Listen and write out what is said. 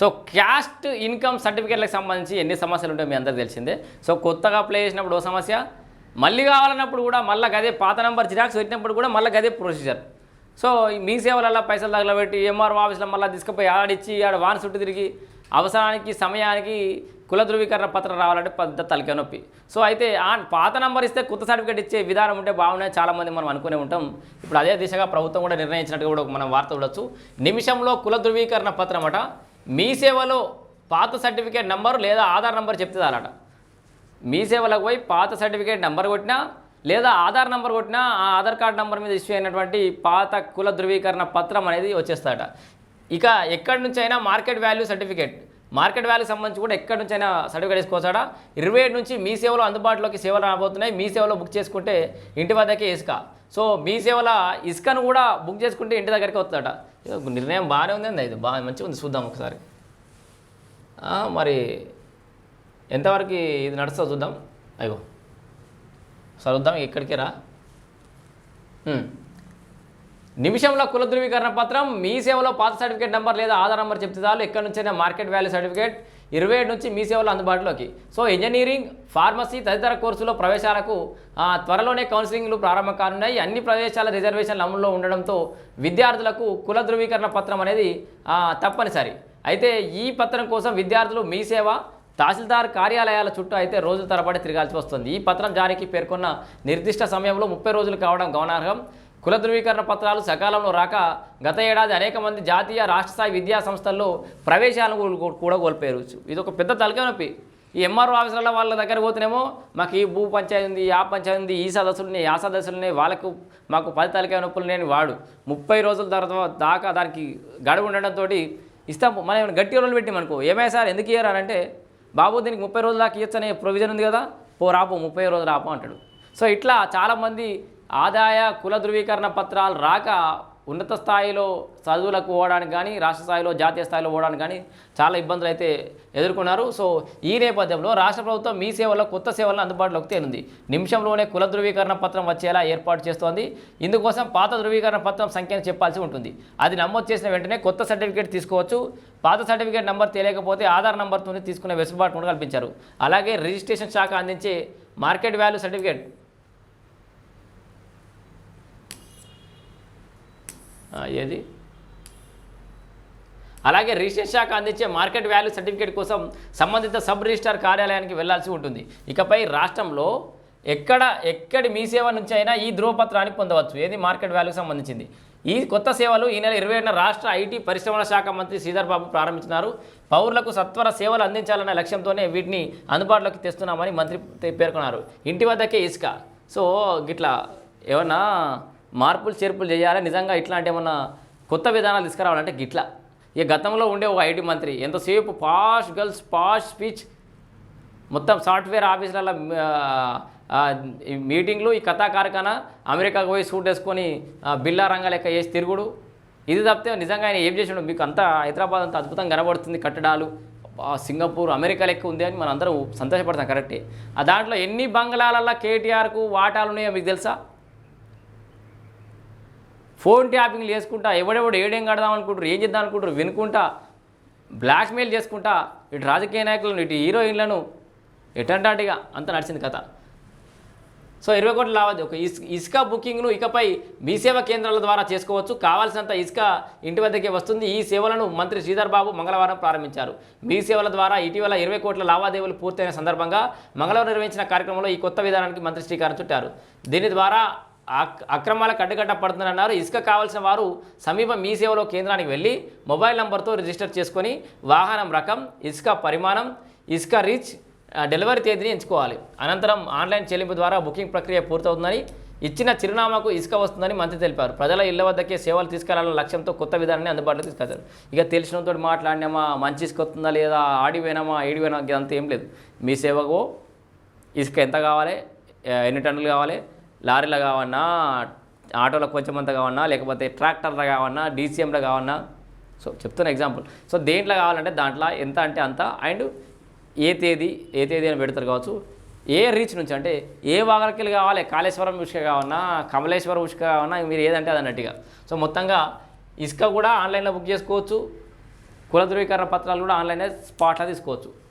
So caste income సర్టిఫికేట్లకు సంబంధించి ఎన్ని సమస్యలు ఉంటాయో మీ అందరికీ తెలిసిందే. సో కొత్తగా అప్లై చేసినప్పుడు ఓ సమస్య మళ్ళీ కావాలన్నప్పుడు కూడా మళ్ళీ గదే పాత నెంబర్ జిరాక్స్ పెట్టినప్పుడు కూడా మళ్ళీ గదే ప్రొసీజర్. సో ఈ మీ సేవలలో పైసలు తగలబెట్టి ఎంఆర్ఓ ఆఫీస్లో మళ్ళీ తీసుకుపోయి ఆడిచ్చి ఆడ వాన్ చుట్టూ తిరిగి అవసరానికి సమయానికి కుల ధృవీకరణ పత్రం రావాలంటే పెద్ద తలకే నొప్పి. సో అయితే ఆ పాత నంబర్ ఇస్తే కొత్త సర్టిఫికేట్ ఇచ్చే విధానం ఉంటే బాగున్నాయి చాలామంది మనం అనుకునే ఉంటాం. ఇప్పుడు అదే దిశగా ప్రభుత్వం కూడా నిర్ణయించినట్టుగా కూడా మనం వార్త చూడొచ్చు. నిమిషంలో కుల ధృవీకరణ పత్రం అట మీ సేవలో పాత సర్టిఫికేట్ నెంబర్ లేదా ఆధార్ నెంబర్ చెప్తే చాలట. మీ సేవలకు పోయి పాత సర్టిఫికేట్ నెంబర్ కొట్టినా లేదా ఆధార్ నెంబర్ కొట్టినా ఆ ఆధార్ కార్డ్ నెంబర్ మీద ఇష్యూ అయినటువంటి పాత కుల ధృవీకరణ పత్రం అనేది వచ్చేస్తాడట ఇక ఎక్కడి నుంచి అయినా market value certificate. Market value సంబంధించి కూడా ఎక్కడి నుంచి అయినా సర్టిఫికేట్ తీసుకోవచ్చాడా ఇరవై ఏడు నుంచి మీ సేవలో అందుబాటులోకి సేవలు రాబోతున్నాయి. మీ సేవలో బుక్ చేసుకుంటే ఇంటి వద్దకే ఇసుక. సో మీ సేవల ఇసుకను కూడా బుక్ చేసుకుంటే ఇంటి దగ్గరికి వస్తాడ నిర్ణయం బాగానే ఉందండి. ఇది బాగా మంచిగా ఉంది. చూద్దాం ఒకసారి. మరి ఎంతవరకు ఇది నడుస్తుందో చూద్దాం. అయ్యో. చదువుద్దాం ఇక్కడికి రా నిమిషంలో కుల ధృవీకరణ పత్రం మీ సేవలో పాత సర్టిఫికేట్ నెంబర్ లేదా ఆధార్ నెంబర్ చెప్తే చాలు. ఎక్కడి నుంచైనా మార్కెట్ వాల్యూ సర్టిఫికేట్ ఇరవై ఏడు నుంచి మీ సేవలు అందుబాటులోకి. సో ఇంజనీరింగ్ ఫార్మసీ తదితర కోర్సులో ప్రవేశాలకు త్వరలోనే కౌన్సిలింగ్లు ప్రారంభం కానున్నాయి. అన్ని ప్రవేశాల రిజర్వేషన్లు అమల్లో ఉండడంతో విద్యార్థులకు కుల ధృవీకరణ పత్రం అనేది తప్పనిసరి. అయితే ఈ పత్రం కోసం విద్యార్థులు మీ సేవ తహసీల్దార్ కార్యాలయాల చుట్టూ అయితే రోజుల తరబడి తిరగాల్సి వస్తుంది. ఈ పత్రం జారీకి పేర్కొన్న నిర్దిష్ట సమయంలో ముప్పై రోజులు కావడం గమనార్హం. కుల ధృవీకరణ పత్రాలు సకాలంలో రాక గత ఏడాది అనేక మంది జాతీయ రాష్ట్ర స్థాయి విద్యా సంస్థల్లో ప్రవేశాలను కూడా కోల్పోయారు. ఇది ఒక పెద్ద తలకాయ నొప్పి. ఈ ఎంఆర్ఓ ఆఫీసులలో వాళ్ళ దగ్గర పోతేనేమో మాకు ఈ భూ పంచాయతీ ఉంది ఆ పంచాయతీ ఉంది ఈ సదస్సులని ఆ సదస్సులని వాళ్ళకు మాకు పది తలకాయ నొప్పులు నేను వాడు ముప్పై రోజుల తర్వాత దాకా దానికి గడువు ఉండడంతో ఇస్తాం. మనం ఏమైనా గట్టి రోజులు పెట్టామనుకో ఏమైనా సార్ ఎందుకు ఇయ్యరు అని అంటే బాబు దీనికి ముప్పై రోజుల దాకా ఇవ్వచ్చు అనే ప్రొవిజన్ ఉంది కదా పో రాపో ముప్పై రోజులు రాపో అంటాడు. సో ఇట్లా చాలామంది ఆదాయ కుల ధృవీకరణ పత్రాలు రాక ఉన్నత స్థాయిలో చదువులకు పోవడానికి కానీ రాష్ట్ర స్థాయిలో జాతీయ స్థాయిలో పోవడానికి కానీ చాలా ఇబ్బందులు అయితే ఎదుర్కొన్నారు. సో ఈ నేపథ్యంలో రాష్ట్ర ప్రభుత్వం మీ సేవలో కొత్త సేవలను అందుబాటులోకి తేనుంది నిమిషంలోనే కుల ధృవీకరణ పత్రం వచ్చేలా ఏర్పాటు చేస్తోంది. ఇందుకోసం పాత ధృవీకరణ పత్రం సంఖ్యను చెప్పాల్సి ఉంటుంది. అది నమోదు చేసిన వెంటనే కొత్త సర్టిఫికేట్ తీసుకోవచ్చు. పాత సర్టిఫికేట్ నెంబర్ తెలియకపోతే ఆధార్ నెంబర్తో తీసుకునే వెసులుబాటు కూడా కల్పించారు. అలాగే రిజిస్ట్రేషన్ శాఖ అందించే మార్కెట్ వాల్యూ సర్టిఫికేట్ ఏది? అలాగే రిజిస్ట్రేషన్ శాఖ అందించే మార్కెట్ వాల్యూ సర్టిఫికేట్ కోసం సంబంధిత సబ్ రిజిస్టార్ కార్యాలయానికి వెళ్ళాల్సి ఉంటుంది. ఇకపై రాష్ట్రంలో ఎక్కడ ఎక్కడి మీ సేవ నుంచి అయినా ఈ ధృవపత్రాన్ని పొందవచ్చు. ఏది? మార్కెట్ వాల్యూకి సంబంధించింది. ఈ కొత్త సేవలు ఈ నెల ఇరవై ఏడున రాష్ట్ర ఐటీ పరిశ్రమల శాఖ మంత్రి శ్రీధర్ బాబు ప్రారంభించినారు. పౌరులకు సత్వర సేవలు అందించాలన్న లక్ష్యంతోనే వీటిని అందుబాటులోకి తెస్తున్నామని మంత్రి పేర్కొన్నారు. ఇంటి వద్దకే ఇసుక. సో గిట్లా ఏమన్నా మార్పులు చేర్పులు చేయాలి. నిజంగా ఇట్లాంటి ఏమన్నా కొత్త విధానాలు తీసుకురావాలంటే గిట్లా. ఇక గతంలో ఉండే ఒక ఐటీ మంత్రి ఎంతసేపు పాష్ గర్ల్స్ పాష్ స్పీచ్ మొత్తం సాఫ్ట్వేర్ ఆఫీసులలో మీటింగ్లు ఈ కథా కార్ఖానా అమెరికాకు పోయి సూట్ వేసుకొని బిల్లా రంగా లెక్క వేసి తిరుగుడు. ఇది తప్పితే నిజంగా ఆయన ఏం చేసాడు? మీకు అంతా హైదరాబాద్ అంత అద్భుతంగా కనబడుతుంది కట్టడాలు. సింగపూర్ అమెరికా లెక్క ఉంది అని మనం అందరం సంతోషపడతాం కరెక్టే. ఆ దాంట్లో ఎన్ని బంగ్లాలలో కేటీఆర్కు వాటాలు ఉన్నాయో మీకు తెలుసా? ఫోన్ ట్యాపింగ్లు చేసుకుంటా ఎవడెవడు ఏడేం కడదాం అనుకుంటారు ఏం చేద్దాం అనుకుంటారు వినుకుంటా బ్లాక్మెయిల్ చేసుకుంటా ఇటు రాజకీయ నాయకులను ఇటు హీరోయిన్లను ఎటంటాటిగా అంత నడిచింది కథ. సో ఇరవై కోట్ల లావాదేవీ ఒక ఇసుక బుకింగ్ను ఇకపై మీ సేవ కేంద్రాల ద్వారా చేసుకోవచ్చు. కావాల్సినంత ఇసుక ఇంటి వద్దకే వస్తుంది. ఈ సేవలను మంత్రి శ్రీధర్ బాబు మంగళవారం ప్రారంభించారు. మీ సేవల ద్వారా ఇటీవల ఇరవై కోట్ల లావాదేవీలు పూర్తయిన సందర్భంగా మంగళవారం నిర్వహించిన కార్యక్రమంలో ఈ కొత్త విధానానికి మంత్రి శ్రీకారం చుట్టారు. దీని ద్వారా అక్రమాలకు అడ్డుకట్ట పడుతుందన్నారు. ఇసుక కావాల్సిన వారు సమీప మీ సేవలో కేంద్రానికి వెళ్ళి మొబైల్ నంబర్తో రిజిస్టర్ చేసుకొని వాహనం రకం ఇసుక పరిమాణం ఇసుక రీచ్ డెలివరీ తేదీని ఎంచుకోవాలి. అనంతరం ఆన్లైన్ చెల్లింపు ద్వారా బుకింగ్ ప్రక్రియ పూర్తవుతుందని ఇచ్చిన చిరునామాకు ఇసుక వస్తుందని మంత్రి తెలిపారు. ప్రజల ఇళ్ళ వద్దకే సేవలు తీసుకెళ్ళాలన్న లక్ష్యంతో కొత్త విధానాన్ని అందుబాటులో తీసుకొచ్చారు ఇక తెలిసినంతో మాట్లాడినామా? మంచి ఇసుక వస్తుందా లేదా? ఆడిపోయినామా? ఏడిపోయినా అంత ఏం లేదు. మీ సేవకు ఇసుక ఎంత కావాలి? ఎన్ని టన్నులు కావాలి? లారీలో కావన్నా ఆటోలో కొంచెం అంత కావన్నా లేకపోతే ట్రాక్టర్లో కావన్నా డీసీఎంలో కావన్నా. సో చెప్తున్న ఎగ్జాంపుల్. సో దేంట్లో కావాలంటే దాంట్లో ఎంత అంటే అంత. అండ్ ఏ తేదీ ఏ తేదీ అని పెడతారు కావచ్చు. ఏ రీచ్ నుంచి అంటే ఏ వాగరకిలు కావాలి కాళేశ్వరం ఉష్క కావన్నా కమలేశ్వరం ఉష్క కావన్నా మీరు ఏదంటే అది అన్నట్టుగా. సో మొత్తంగా ఇసుక కూడా ఆన్లైన్లో బుక్ చేసుకోవచ్చు. కుల ధృవీకరణ పత్రాలు కూడా ఆన్లైన్ స్పాట్లో తీసుకోవచ్చు.